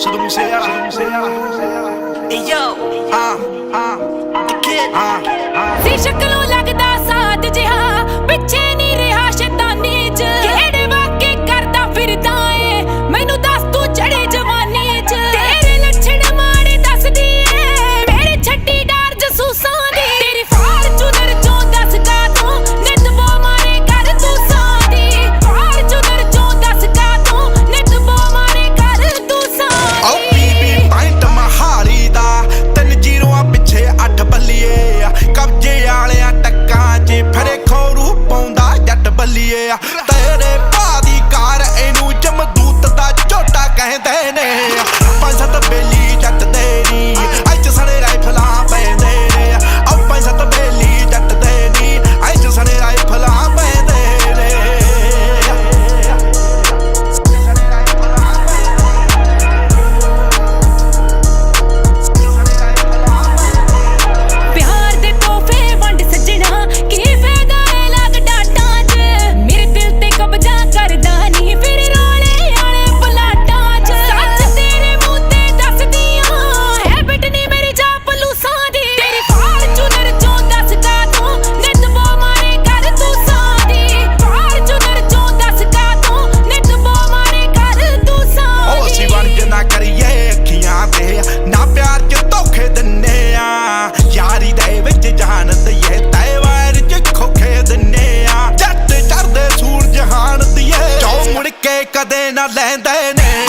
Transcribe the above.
Show them who's here. Hey yo. Uh, uh. ਕੇ ਕਦੇ ਨਾ ਲੈਂਦੇ ਨੇ।